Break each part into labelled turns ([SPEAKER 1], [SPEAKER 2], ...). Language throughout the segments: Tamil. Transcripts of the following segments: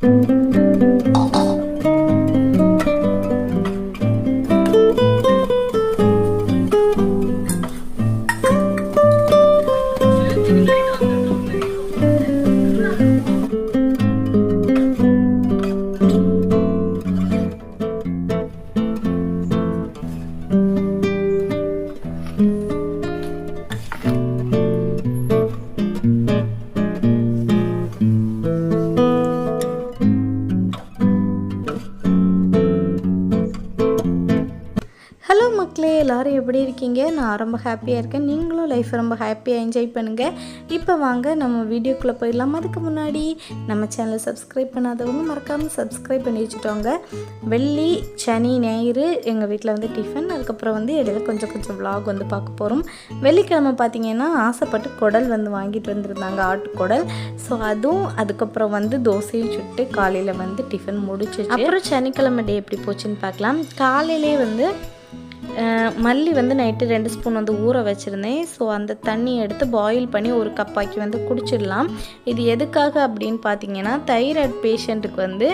[SPEAKER 1] thank you. ஹலோ மக்களே எல்லோரும் எப்படி இருக்கீங்க? நான் ரொம்ப ஹாப்பியாக இருக்கேன். நீங்களும் லைஃப்பை ரொம்ப ஹாப்பியாக என்ஜாய் பண்ணுங்கள் இப்போ வாங்க நம்ம வீடியோக்குள்ளே போயிடலாம். அதுக்கு முன்னாடி நம்ம சேனலை சப்ஸ்கிரைப் பண்ணாதவங்க மறக்காமல் சப்ஸ்கிரைப் பண்ணி வச்சுட்டோங்க. வெள்ளி சனி ஞாயிறு எங்கள் வீட்டில் வந்து டிஃபன் அதுக்கப்புறம் வந்து இடையில கொஞ்சம் கொஞ்சம் விலாக் வந்து பார்க்க போகிறோம் வெள்ளிக்கிழமை பார்த்தீங்கன்னா ஆசைப்பட்டு குடல் வந்து வாங்கிட்டு வந்திருந்தாங்க. ஆட்டுக்குடல். ஸோ அதுவும் அதுக்கப்புறம் வந்து தோசையும் சுட்டு காலையில் வந்து டிஃபன் முடிச்சு அப்புறம் சனிக்கிழமை டே எப்படி போச்சுன்னு பார்க்கலாம். காலையிலே வந்து மல்லி வந்து நைட்டு ரெண்டு ஸ்பூன் வந்து ஊற வச்சுருந்தேன். ஸோ அந்த தண்ணியை எடுத்து பாயில் பண்ணி ஒரு கப்பாக்கி வந்து குடிச்சிடலாம். இது எதுக்காக அப்படின்னு பார்த்தீங்கன்னா தைராய்டு பேஷண்ட்டுக்கு வந்து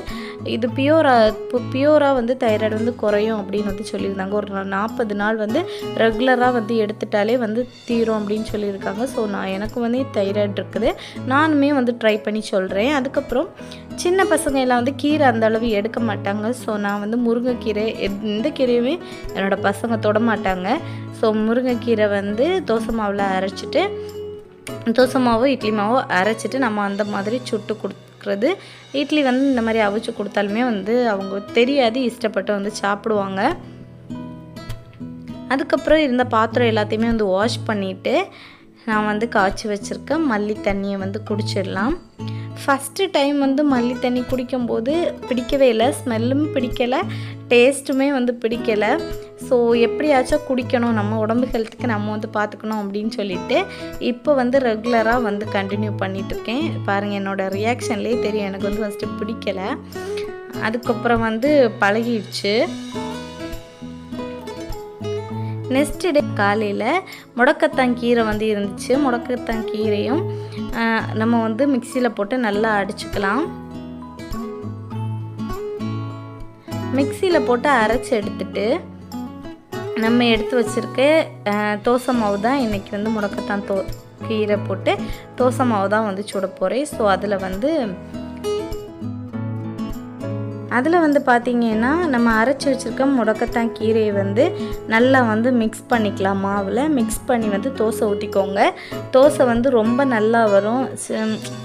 [SPEAKER 1] இது பியூராக இப்போ பியூராக வந்து தைராய்டு வந்து குறையும் அப்படின்னு வந்து சொல்லியிருந்தாங்க. ஒரு நாற்பது நாள் வந்து ரெகுலராக வந்து எடுத்துட்டாலே வந்து தீரும் அப்படின்னு சொல்லியிருக்காங்க. ஸோ நான் எனக்கு வந்து தைராய்டு இருக்குது. நானுமே வந்து ட்ரை பண்ணி சொல்கிறேன் அதுக்கப்புறம் சின்ன பசங்க எல்லாம் வந்து கீரை அந்த அளவு எடுக்க மாட்டாங்க. ஸோ நான் வந்து முருங்கைக்கீரை எந்த கீரையுமே என்னோடய பசங்க தொட மாட்டாங்க ஸோ முருங்கைக்கீரை வந்து தோசை மாவில் அரைச்சிட்டு தோசை மாவோ இட்லி மாவோ அரைச்சிட்டு நம்ம அந்த மாதிரி சுட்டு கொடுக்குறது. இட்லி வந்து இந்த மாதிரி அவிச்சு கொடுத்தாலுமே வந்து அவங்க தெரியாது இஷ்டப்பட்டு வந்து சாப்பிடுவாங்க. அதுக்கப்புறம் இருந்த பாத்திரம் எல்லாத்தையுமே வந்து வாஷ் பண்ணிவிட்டு நான் வந்து காய்ச்சி வச்சுருக்கேன் மல்லி தண்ணியை வந்து குடிச்சிடலாம். ஃபஸ்ட்டு டைம் வந்து மல்லி தண்ணி குடிக்கும்போது பிடிக்கவே இல்லை. ஸ்மெல்லும் பிடிக்கலை. டேஸ்ட்டுமே வந்து பிடிக்கலை. ஸோ எப்படியாச்சும் குடிக்கணும். நம்ம உடம்பு ஹெல்த்துக்கு நம்ம வந்து பார்த்துக்கணும் அப்படின்னு சொல்லிட்டு இப்போ வந்து ரெகுலராக வந்து கண்டினியூ பண்ணிகிட்ருக்கேன் பாருங்கள் என்னோடய ரியாக்ஷன்லேயே தெரியும். எனக்கு வந்து ஃபஸ்ட்டு பிடிக்கலை. அதுக்கப்புறம் வந்து பழகிடுச்சு. நெக்ஸ்ட் டே காலையில் முடக்கத்தான் கீரை வந்து இருந்துச்சு. முடக்கத்தான் கீரையும் நம்ம வந்து மிக்சியில் போட்டு நல்லா அடிச்சுக்கலாம். மிக்சியில் போட்டு அரைச்சி எடுத்துட்டு நம்ம எடுத்து வச்சுருக்க தோசை மாவு தான் இன்றைக்கி வந்து முடக்கத்தான் தோ கீரை போட்டு தோசை மாவு தான் வந்து சுட போகிறேன் ஸோ அதில் வந்து அதில் வந்து பார்த்திங்கன்னா நம்ம அரைச்சி வச்சுருக்க முடக்கத்தான் கீரையை வந்து நல்லா வந்து மிக்ஸ் பண்ணிக்கலாம். மாவில் மிக்ஸ் பண்ணி வந்து தோசை ஊற்றிக்கோங்க தோசை வந்து ரொம்ப நல்லா வரும்.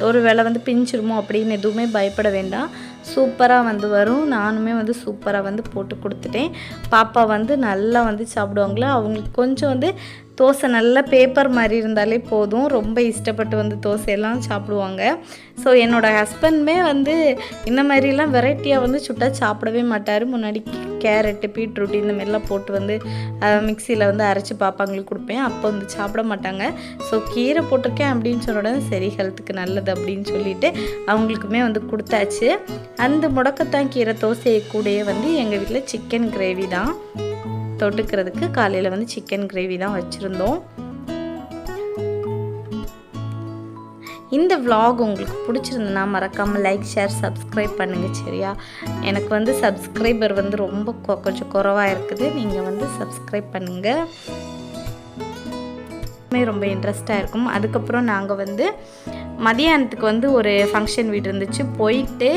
[SPEAKER 1] ஒரு வேளை வந்து பிஞ்சிருமோ அப்படின்னு எதுவுமே பயப்பட வேண்டாம். சூப்பராக வந்து வரும். நானுமே வந்து சூப்பராக வந்து போட்டு கொடுத்துட்டேன். பாப்பா வந்து நல்லா வந்து சாப்பிடுவாங்களா? அவங்களுக்கு கொஞ்சம் வந்து தோசை நல்ல பேப்பர் மாதிரி இருந்தாலே போதும். ரொம்ப இஷ்டப்பட்டு வந்து தோசையெல்லாம் சாப்பிடுவாங்க. ஸோ என்னோடய ஹஸ்பண்டுமே வந்து இந்த மாதிரிலாம் வெரைட்டியாக வந்து சுட்டா சாப்பிடவே மாட்டார். முன்னாடி கேரட்டு பீட்ரூட் இந்த மாதிரிலாம் போட்டு வந்து மிக்சியில் வந்து அரைச்சி பாப்பாங்களுக்கு கொடுப்பேன். அப்போ வந்து சாப்பிட மாட்டாங்க. ஸோ கீரை போட்டிருக்கேன் அப்படின்னு சொன்ன உடனே சரி ஹெல்த்துக்கு நல்லது அப்படின்னு சொல்லிட்டு அவங்களுக்குமே வந்து கொடுத்தாச்சு. அந்த முடக்கத்தான் கீரை தோசையை கூடயே வந்து எங்கள் வீட்டில் சிக்கன் கிரேவி தான். தொட்டுக்கிறதுக்கு காலையில் வந்து சிக்கன் கிரேவி தான் வச்சுருந்தோம். இந்த விலாக் உங்களுக்கு பிடிச்சிருந்ததுன்னா மறக்காமல் லைக் ஷேர் சப்ஸ்கிரைப் பண்ணுங்கள் சரியா? எனக்கு வந்து சப்ஸ்கிரைபர் வந்து ரொம்ப கொ- கொஞ்சம் குறவாக இருக்குது. நீங்கள் வந்து சப்ஸ்கிரைப் பண்ணுங்கள் ரொம்ப இன்ட்ரெஸ்டாக இருக்கும். அதுக்கப்புறம் நாங்கள் வந்து மதியானத்துக்கு வந்து ஒரு ஃபங்க்ஷன் வீடு இருந்துச்சு. போயிட்டு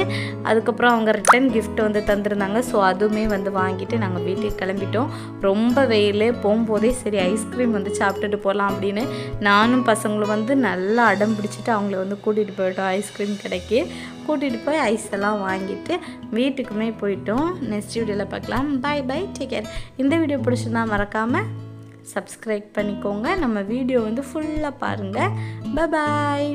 [SPEAKER 1] அதுக்கப்புறம் அவங்க ரிட்டன் கிஃப்ட் வந்து தந்திருந்தாங்க. ஸோ அதுவுமே வந்து வாங்கிட்டு நாங்கள் வீட்டுக்கு கிளம்பிட்டோம். ரொம்ப வெயில். போகும்போதே சரி ஐஸ்கிரீம் வந்து சாப்பிட்டுட்டு போகலாம் அப்படின்னு நானும் பசங்களும் வந்து நல்லா அடம் பிடிச்சிட்டு அவங்கள வந்து கூட்டிகிட்டு போயிட்டோம். ஐஸ்கிரீம் கடைக்கு. கூட்டிகிட்டு போய் ஐஸ் எல்லாம் வாங்கிட்டு வீட்டுக்குமே போயிட்டோம். நெக்ஸ்ட் வீடியோவில் பார்க்கலாம். பை பை டேக் கேர் இந்த வீடியோ பிடிச்சிருந்தா மறக்காமல் சப்ஸ்கிரைப் பண்ணிக்கோங்க. நம்ம வீடியோ வந்து ஃபுல்லாக பாருங்கள் பாய்